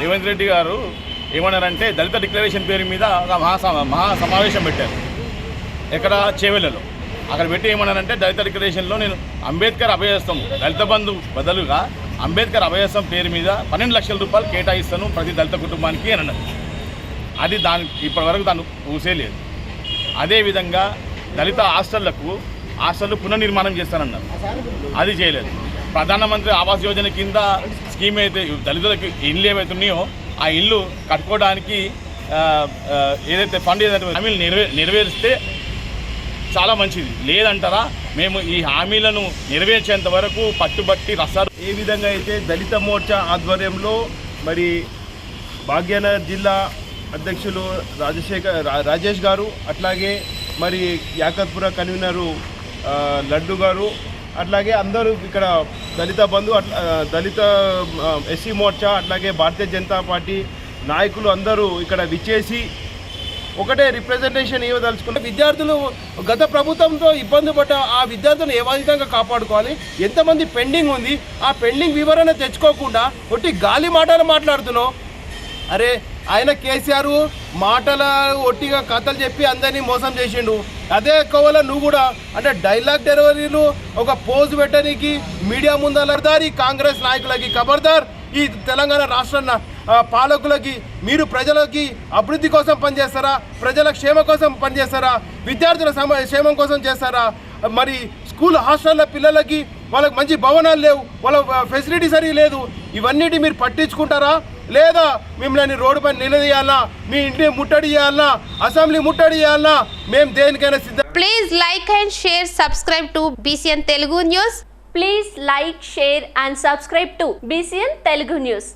రేవంత్ రెడ్డి గారు ఏమన్నారంటే దళిత డిక్లరేషన్ పేరు మీద ఒక మహా మహా సమావేశం పెట్టారు. ఎక్కడ? చేవెళ్ళలో అక్కడ పెట్టి ఏమన్నారంటే దళిత డిక్లరేషన్లో నేను అంబేద్కర్ అభయస్తం దళిత బంధు బదులుగా అంబేద్కర్ అభయస్తం పేరు మీద పన్నెండు లక్షల రూపాయలు కేటాయిస్తాను ప్రతి దళిత కుటుంబానికి అని అన్నారు. అది దాని ఇప్పటివరకు దాన్ని పూసే లేదు అదేవిధంగా దళిత హాస్టళ్ళకు హాస్టళ్ళు పునర్నిర్మాణం చేస్తానన్నారు. అది చేయలేదు. ప్రధానమంత్రి ఆవాస్ యోజన కింద స్కీమ్ అయితే దళితులకు ఇల్లు ఏవైతున్నాయో ఆ ఇల్లు కట్టుకోవడానికి ఏదైతే ఫండ్ ఏదైతే హామీలు నెరవే నెరవేరిస్తే చాలా మంచిది. లేదంటారా? మేము ఈ హామీలను నెరవేర్చేంత వరకు పట్టుబట్టి రసాలు. ఏ విధంగా అయితే దళిత మోర్చా ఆధ్వర్యంలో మరి భాగ్యనగర్ జిల్లా అధ్యక్షులు రాజశేఖర్ రాజేష్ గారు అట్లాగే మరి యాకత్పుర కన్వీనరు లడ్డు గారు అట్లాగే అందరూ ఇక్కడ దళిత బంధు అట్లా దళిత ఎస్సీ మోర్చా అట్లాగే భారతీయ జనతా పార్టీ నాయకులు అందరూ ఇక్కడ విచ్చేసి ఒకటే రిప్రజెంటేషన్ ఇవ్వదలుచుకుంటే విద్యార్థులు గత ప్రభుత్వంతో ఇబ్బంది పడ్డ ఆ విద్యార్థులను ఏ విధంగా కాపాడుకోవాలి? ఎంతమంది పెండింగ్ ఉంది? ఆ పెండింగ్ వివరణ తెచ్చుకోకుండా ఒట్టి గాలి మాటలు మాట్లాడుతున్నావు? అరే ఆయన కేసీఆర్ మాటల ఒట్టిగా కథలు చెప్పి అందరినీ మోసం చేసిండు. అదే కోవల నువ్వు కూడా అంటే డైలాగ్ డెలివరీలు ఒక పోజ్ పెట్టడానికి మీడియా ముందలదారి కాంగ్రెస్ నాయకులకి ఖబర్దార్ ఈ తెలంగాణ రాష్ట్ర పాలకులకి మీరు ప్రజలకి అభివృద్ధి కోసం పనిచేస్తారా? ప్రజల క్షేమ కోసం పనిచేస్తారా? విద్యార్థుల సమ క్షేమం కోసం చేస్తారా? మరి స్కూల్ హాస్టల్ల పిల్లలకి వాళ్ళకి మంచి భవనాలు లేవు వాళ్ళ ఫెసిలిటీ సరిగా లేదు. ఇవన్నిటి మీరు పట్టించుకుంటారా? లేదా మిమ్మల్ని రోడ్డు పైన నిలదీయాలా మీ ఇంటిని ముట్టడి అసెంబ్లీ ముట్టడి మేము దేనికైనా సిద్ధం please like and share subscribe to BCN Telugu news please like share and subscribe to BCN Telugu news